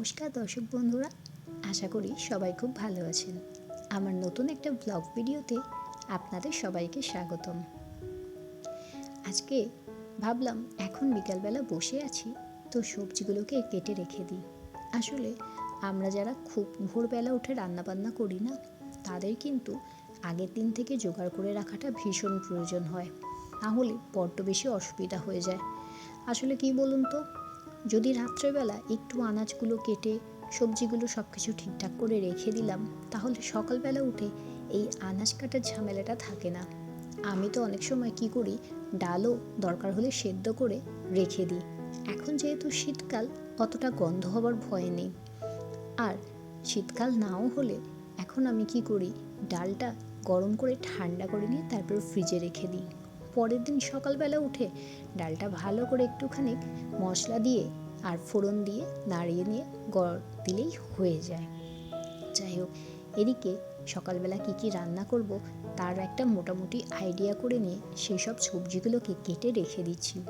নমস্কার দর্শক বন্ধুরা, আশা করি সবাই খুব ভালো আছেন। আমার নতুন একটা ব্লগ ভিডিওতে আপনাদের সবাইকে স্বাগতম। আজকে ভাবলাম, এখন বিকালবেলা বসে আছি, তো সবজিগুলোকে কেটে রেখে দিই। আসলে আমরা যারা খুব ভোরবেলা উঠে রান্নাবান্না করি না, তাদের কিন্তু আগের দিন থেকে জোগাড় করে রাখাটা ভীষণ প্রয়োজন হয়। তাহলে বড্ড বেশি অসুবিধা হয়ে যায়। আসলে কি বলুন তো? যদি রাত্রেবেলা একটু আনাজগুলো কেটে, সবজিগুলো সব কিছু ঠিকঠাক করে রেখে দিলাম, তাহলে সকালবেলা উঠে এই আনাজ কাটার ঝামেলাটা থাকে না। আমি তো অনেক সময় কি করি, ডালও দরকার হলে সেদ্ধ করে রেখে দিই। এখন যেহেতু শীতকাল, অতটা গন্ধ হবার ভয় নেই। আর শীতকাল নাও হলে এখন আমি কি করি, ডালটা গরম করে ঠান্ডা করে নিয়ে তারপর ফ্রিজে রেখে দিই। পরের দিন সকালবেলা উঠে ডালটা ভালো করে একটুখানি মশলা দিয়ে আর ফোড়ন দিয়ে নাড়িয়ে নিয়ে গড় দিলেই হয়ে যায়। যাই হোক, এদিকে সকালবেলা কি কি রান্না করব তার একটা মোটামুটি আইডিয়া করে নিয়ে সেই সব সবজিগুলোকে কেটে রেখে দিচ্ছি।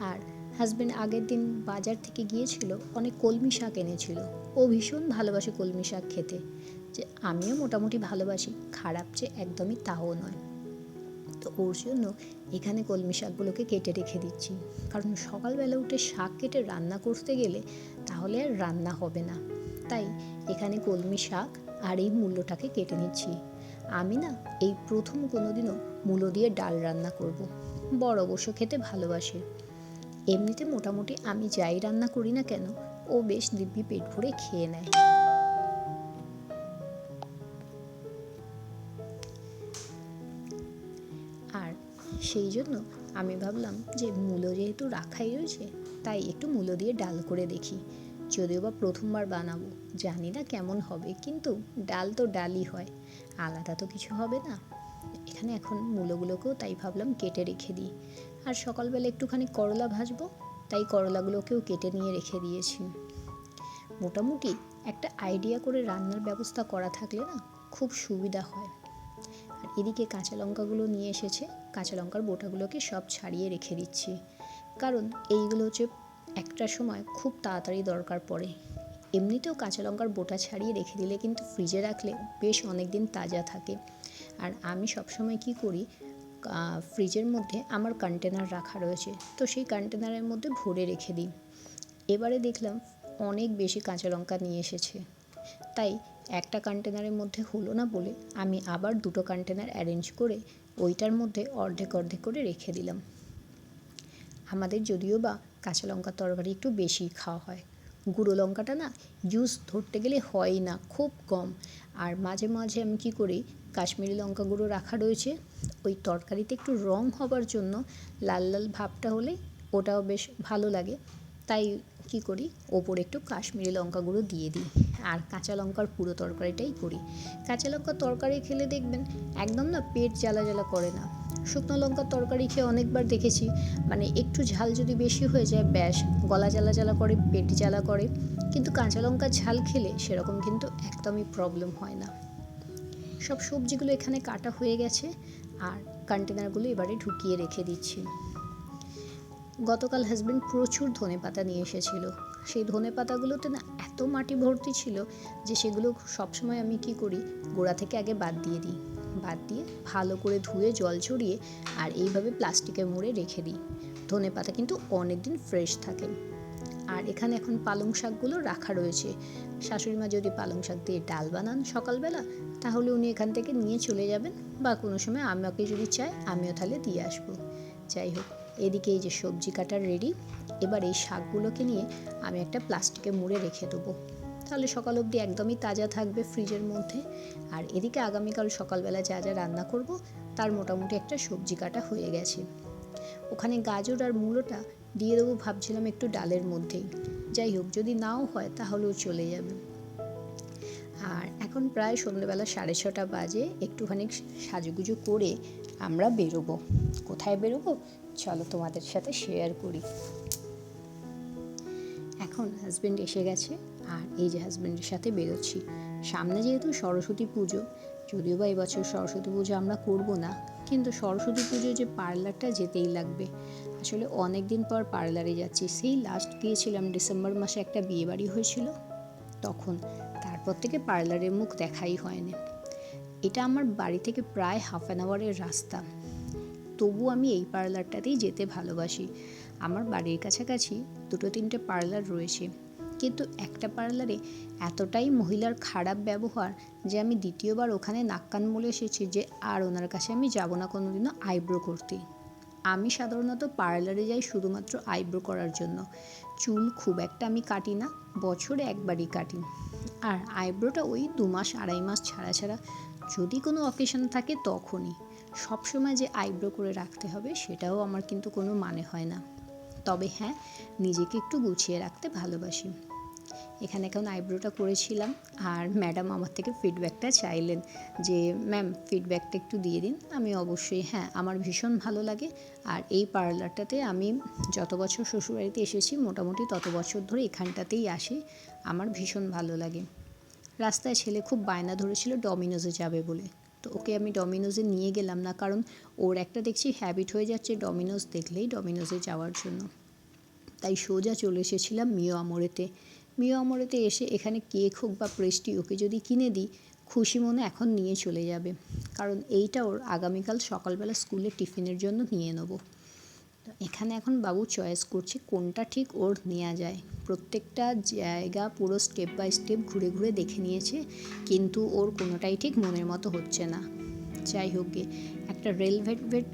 আর হাজব্যান্ড আগের দিন বাজার থেকে গিয়েছিল, অনেক কলমি শাক এনেছিল। ও ভীষণ ভালোবাসে কলমি শাক খেতে। যে আমিও মোটামুটি ভালোবাসি, খারাপ যে একদমই তাও নয়। তো ওর জন্য এখানে কলমি শাকগুলোকে কেটে রেখে দিচ্ছি। কারণ সকালবেলা উঠে শাক কেটে রান্না করতে গেলে তাহলে আর রান্না হবে না। তাই এখানে কলমি শাক আর এই মূল্যটাকে কেটে নিচ্ছি। আমি না এই প্রথম কোনোদিনও মূলো দিয়ে ডাল রান্না করব। বড় অবশ্য খেতে ভালোবাসে। এমনিতে মোটামুটি আমি যাই রান্না করি না কেন, ও বেশ দিব্যি পেট ভরে খেয়ে নেয়। সেই জন্য আমি ভাবলাম যে মূলো যেহেতু রাখাই রয়েছে, তাই একটু মূলো দিয়ে ডাল করে দেখি। যদিও বা প্রথমবার বানাবো, জানি না কেমন হবে, কিন্তু ডাল তো ডালই হয়, আলাদা তো কিছু হবে না। এখানে এখন মূলোগুলোকেও তাই ভাবলাম কেটে রেখে দিই। আর সকালবেলা একটুখানি করলা ভাজবো, তাই করলাগুলোকেও কেটে নিয়ে রেখে দিয়েছি। মোটামুটি একটা আইডিয়া করে রান্নার ব্যবস্থা করা থাকলে না খুব সুবিধা হয়। আর এদিকে কাঁচা লঙ্কাগুলো নিয়ে এসেছে কাঁচা লঙ্কার বোটাগুলোকে সব ছাড়িয়ে রেখে দিচ্ছি। কারণ এইগুলো হচ্ছে একটা সময় খুব তাড়াতাড়ি দরকার পড়ে। এমনিতেও কাঁচা লঙ্কার বোটা ছাড়িয়ে রেখে দিলে কিন্তু ফ্রিজে রাখলে বেশ অনেক দিন তাজা থাকে। আর আমি সবসময় কি করি ফ্রিজের মধ্যে আমার কন্টেনার রাখা রয়েছে, তো সেই কন্টেনারের মধ্যে ভরে রেখে দিই। এবারে দেখলাম অনেক বেশি কাঁচা লঙ্কা নিয়ে এসেছে। তাই একটা কন্টেনারের মধ্যে হলো না বলে আমি আবার দুটো কন্টেনার অ্যারেঞ্জ করে ওইটার মধ্যে অর্ধেক অর্ধেক করে রেখে দিলাম। আমাদের যদিও বা কাঁচা লঙ্কার তরকারি একটু বেশি খাওয়া হয়। গুঁড়ো লঙ্কাটা না ইউজ ধরতে গেলে হয় না, খুব কম। আর মাঝে মাঝে আমি কী করি, কাশ্মীরি লঙ্কা গুঁড়ো রাখা রয়েছে, ওই তরকারিতে একটু রং হবার জন্য লাল লাল ভাবটা হলে ওটাও বেশ ভালো লাগে। তাই কি করি? ওপরে একটু কাশ্মীরি লঙ্কা গুঁড়ো দিয়ে দিই। আর কাঁচা লঙ্কার পুরো তরকারিটাই করি। কাঁচা লঙ্কার তরকারি খেলে দেখবেন একদম না পেট জ্বালা জ্বালা করে না। শুকনো লঙ্কার তরকারি খেয়ে অনেকবার দেখেছি। মানে একটু ঝাল যদি বেশি হয়ে যায়, ব্যাস, গলা জ্বালা জ্বালা করে, পেট জ্বালা করে। কিন্তু কাঁচা লঙ্কার ঝাল খেলে সেরকম কিন্তু একদমই প্রবলেম হয় না। সব সবজিগুলো এখানে কাটা হয়ে গেছে। আর কন্টেনারগুলো এবারে ঢুকিয়ে রেখে দিচ্ছি। গতকাল হাজব্যান্ড প্রচুর ধনে পাতা নিয়ে এসেছিল। সেই ধনে পাতাগুলোতে না এত মাটি ভর্তি ছিল যে সেগুলো সবসময় আমি কি করি, গোড়া থেকে আগে বাদ দিয়ে দিই। বাদ দিয়ে ভালো করে ধুয়ে, জল ছড়িয়ে আর এইভাবে প্লাস্টিকে মুড়ে রেখে দিই। ধনে পাতা কিন্তু অনেক দিন ফ্রেশ থাকে। আর এখানে এখন পালং শাকগুলো রাখা রয়েছে। শাশুড়ি মা যদি পালং শাক দিয়ে ডাল বানান সকালবেলা, তাহলে উনি এখান থেকে নিয়ে চলে যাবেন বা কোনো সময় আমাকে যদি চায়, আমিও তাহলে দিয়ে আসব। যাই হোক এদিকে এই যে সবজি কাটার রেডি, এবার এই শাকগুলোকে নিয়ে আমি একটা প্লাস্টিকে মুড়ে রেখে দেবো। তাহলে সকাল অবধি একদমই তাজা থাকবে ফ্রিজের মধ্যে। আর এদিকে আগামীকাল সকালবেলা যা যা রান্না করব, তার মোটামুটি একটা সবজি কাটা হয়ে গেছে। ওখানে গাজর আর মূলোটা দিয়ে দেবো ভাবছিলাম একটু ডালের মধ্যেই। যাই হোক, যদি নাও হয় তাহলেও চলে যাবে। আর এখন প্রায় সন্ধ্যেবেলা সাড়ে ছটা বাজে, একটুখানি সাজুগুজু করে আমরা বেরোবো। কোথায় বেরোবো? চলো তোমাদের সাথে শেয়ার করি। এখন হাজব্যান্ড এসে গেছে আর এই যে হাজব্যান্ডের সাথে বেরোচ্ছি। সামনে যেহেতু সরস্বতী পুজো, যদিও বা এবছর সরস্বতী পুজো আমরা করব না, কিন্তু সরস্বতী পুজো যে পার্লারটা যেতেই লাগবে। আসলে অনেক দিন পর পার্লারে যাচ্ছি। সেই লাস্ট গিয়েছিলাম ডিসেম্বর মাসে একটা বিয়ে বাড়ি হয়েছিল। তখন তারপর থেকে পার্লারের মুখ দেখাই হয়নি। এটা আমার বাড়ি থেকে প্রায় হাফ অ্যান আওয়ারের রাস্তা। তবু আমি এই পার্লারটাতেই যেতে ভালোবাসি। আমার বাড়ির কাছাকাছি দুটো তিনটে পার্লার রয়েছে। কিন্তু একটা পার্লারে এতটাই মহিলার খারাপ ব্যবহার যে আমি দ্বিতীয়বার ওখানে নাক কান বলে এসেছি যে আর ওনার কাছে আমি যাব না কোনোদিনও আইব্রো করতে। আমি সাধারণত পার্লারে যাই শুধুমাত্র আইব্রো করার জন্য। চুল খুব একটা আমি কাটি না, বছরে একবারই কাটি। আর আইব্রোটা ওই দু মাস, আড়াই মাস ছাড়া ছাড়া যদি কোনো অকেশন থাকে তখনই। সবসময় যে আইব্রো করে রাখতে হবে সেটাও আমার কিন্তু কোনো মানে হয় না। তবে হ্যাঁ নিজেকে একটু গুছিয়ে রাখতে ভালোবাসি। এখানে এখন আইব্রোটা করেছিলাম আর ম্যাডাম আমার থেকে ফিডব্যাকটা চাইলেন যে, ম্যাম ফিডব্যাকটা একটু দিয়ে দিন। আমি অবশ্যই হ্যাঁ আমার ভীষণ ভালো লাগে। আর এই পার্লারটাতে আমি যত বছর শ্বশুরবাড়িতে এসেছি মোটামুটি তত বছর ধরে এখানটাতেই আসি। আমার ভীষণ ভালো লাগে। রাস্তায় ছেলে খুব বায়না ধরেছিল, ডমিনোজে যাবে বলে। তো ওকে আমি ডমিনোজে নিয়ে গেলাম না, কারণ ওর একটা দেখছি হ্যাবিট হয়ে যাচ্ছে ডমিনোজ দেখলেই ডমিনোজে যাওয়ার জন্য। তাই সোজা চলে এসেছিলাম মিও আমরেতে। মিও আমরেতে এসে এখানে কেক হোক বা প্রেস্টি ওকে যদি কিনে দিই, খুশি মনে এখন নিয়ে চলে যাবে। কারণ এইটা ওর আগামীকাল সকালবেলা স্কুলে টিফিনের জন্য নিয়ে নেব। এখানে এখন বাবু চয়েস করছে কোনটা ঠিক ওর নেওয়া যায়। প্রত্যেকটা জায়গা পুরো স্টেপ বাই স্টেপ ঘুরে ঘুরে দেখে নিয়েছে, কিন্তু ওর কোনোটাই ঠিক মনের মতো হচ্ছে না। যাই হোক একটা রেল ভেলভেট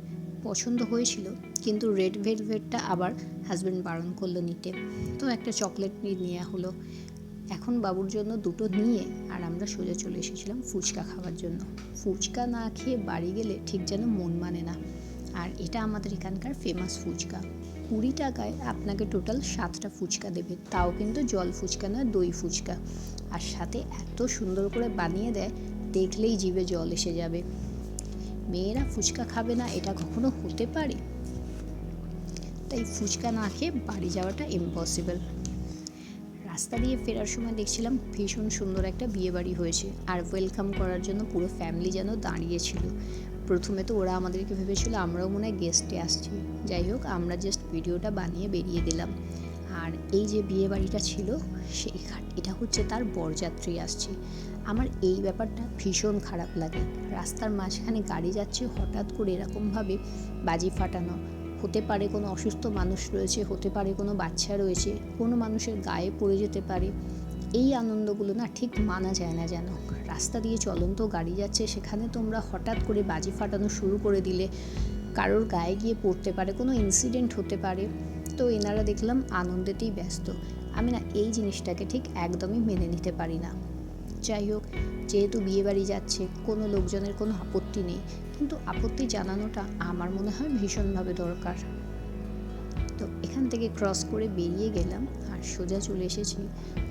পছন্দ হয়েছিল, কিন্তু রেড ভেলভেটটা আবার হাজব্যান্ড বারণ করল নিতে। তো একটা চকলেট নিয়ে নেওয়া হলো। এখন বাবুর জন্য দুটো নিয়ে আর আমরা সোজা চলে এসেছিলাম ফুচকা খাওয়ার জন্য। ফুচকা না খেয়ে বাড়ি গেলে ঠিক যেন মন মানে না। আর এটা আমাদের এখানকার ফেমাস ফুচকা। কুড়ি টাকায় আপনাকে টোটাল সাতটা ফুচকা দেবে। তাও কিন্তু জল ফুচকা নয়, দই ফুচকা। আর সাথে এত সুন্দর করে বানিয়ে দেয়, দেখলেই জিভে জল এসে যাবে। মেয়েরা ফুচকা খাবে না, এটা কখনো হতে পারে? তাই ফুচকা না খেয়ে বাড়ি যাওয়াটা ইম্পসিবল রাস্তা দিয়ে ফেরার সময় দেখছিলাম ভীষণ সুন্দর একটা বিয়ে বাড়ি হয়েছে। আর ওয়েলকাম করার জন্য পুরো ফ্যামিলি যেন দাঁড়িয়েছিল প্রথমে তো ওরা আমাদেরকে ভেবেছিল আমরাও মনে হয় গেস্টে আসছি। যাই হোক, আমরা জাস্ট ভিডিওটা বানিয়ে বেরিয়ে দিলাম আর এই যে বিয়ে বাড়িটা ছিল সেই এটা হচ্ছে তার বরযাত্রী আসছে। আমার এই ব্যাপারটা ভীষণ খারাপ লাগে। রাস্তার মাঝখানে গাড়ি যাচ্ছে, হঠাৎ করে এরকমভাবে বাজি ফাটানো। হতে পারে কোনো অসুস্থ মানুষ রয়েছে, হতে পারে কোনো বাচ্চা রয়েছে, কোনো মানুষের গায়ে পড়ে যেতে পারে। এই আনন্দগুলো না ঠিক মানা যায় না যেন। রাস্তা দিয়ে চলন্ত গাড়ি যাচ্ছে, সেখানে তোমরা হঠাৎ করে বাজি ফাটানো শুরু করে দিলে। কারোর গায়ে গিয়ে পড়তে পারে, কোনো ইনসিডেন্ট হতে পারে। তো এনারা দেখলাম আনন্দেতেই ব্যস্ত। আমি না এই জিনিসটাকে ঠিক একদমই মেনে নিতে পারি না। যাই হোক, যেহেতু বিয়েবাড়ি যাচ্ছে, কোনো লোকজনের কোনো আপত্তি নেই। কিন্তু আপত্তি জানানোটা আমার মনে হয় ভীষণভাবে দরকার। তো এখান থেকে ক্রস করে বেরিয়ে গেলাম আর সোজা চলে এসেছি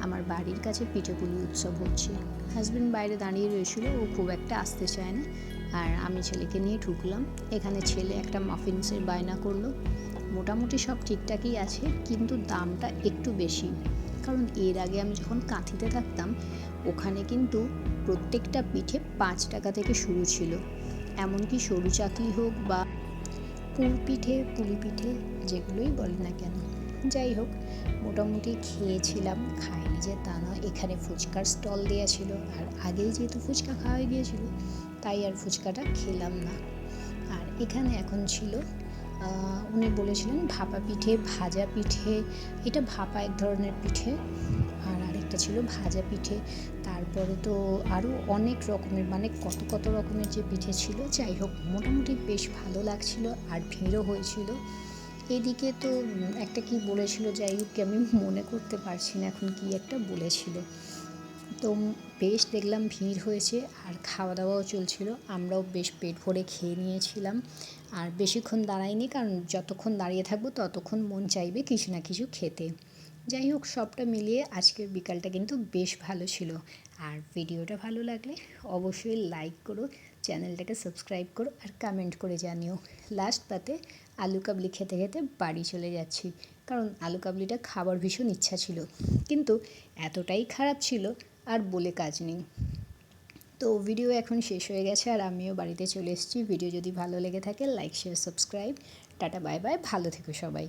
আমার বাড়ির কাছে পিঠেপুলি উৎসব হচ্ছে। হাজব্যান্ড বাইরে দাঁড়িয়ে রয়েছিল, ও খুব একটা আসতে চায় না আর আমি ছেলেকে নিয়ে ঢুকলাম। এখানে ছেলে একটা মাফিনসের বায়না করল। মোটামুটি সব ঠিকঠাকই আছে, কিন্তু দামটা একটু বেশি। কারণ এর আগে আমি যখন কাঁথিতে থাকতাম, ওখানে কিন্তু প্রত্যেকটা পিঠে পাঁচ টাকা থেকে শুরু ছিল। এমনকি সরু চাকলি হোক বা পুর পিঠে পুলি পিঠে যেগুলোই বলে না কেন। যাই হোক, মোটামুটি খেয়েছিলাম, খাইনি যে তা নয়, এখানে ফুচকার স্টল দেওয়া ছিল। আর আগেই যেহেতু ফুচকা খাওয়া হয়ে গিয়েছিল, তাই আর ফুচকাটা খেলাম না। আর এখানে এখন ছিল উনি বলেছিলেন ভাপা পিঠে, ভাজা পিঠে, এটা ভাপা এক ধরনের পিঠে। আর আরেকটা ছিল ভাজা পিঠে। তারপরে তো আরও অনেক রকমের মানে কত কত রকমের যে পিঠে ছিল, যাই হোক মোটামুটি বেশ ভালো লাগছিল আর ভিড়ও হয়েছিল। এদিকে তো একটা কি বলেছিল, যাই হোক আমি মনে করতে পারছি না এখন কি একটা বলেছিল। তো বেশ দেখলাম ভিড় হয়েছে আর খাওয়া দাওয়াও চলছিল, আমরাও বেশ পেট ভরে খেয়ে নিয়েছিলাম। আর বেশিক্ষণ দাঁড়াইনি কারণ যতক্ষণ দাঁড়িয়ে থাকব ততক্ষণ মন চাইবে কিছু না কিছু খেতে। যাই হোক, সবটা মিলিয়ে আজকের বিকালটা কিন্তু বেশ ভালো ছিল। আর ভিডিওটা ভালো লাগলে অবশ্যই লাইক করো, চ্যানেলটাকে সাবস্ক্রাইব করো আর কমেন্ট করে জানিও। লাস্ট পাতে আলু কাবলি খেতে খেতে বাড়ি চলে যাচ্ছি, কারণ আলু কাবলিটা খাবার ভীষণ ইচ্ছা ছিল। কিন্তু এতটাই খারাপ ছিল আর বলে কাজ নেই। তো ভিডিও এখন শেষ হয়ে গেছে আর আমিও বাড়িতে চলে এসেছি। ভিডিও যদি ভালো লেগে থাকে like share subscribe tata bye bye ভালো থেকো সবাই।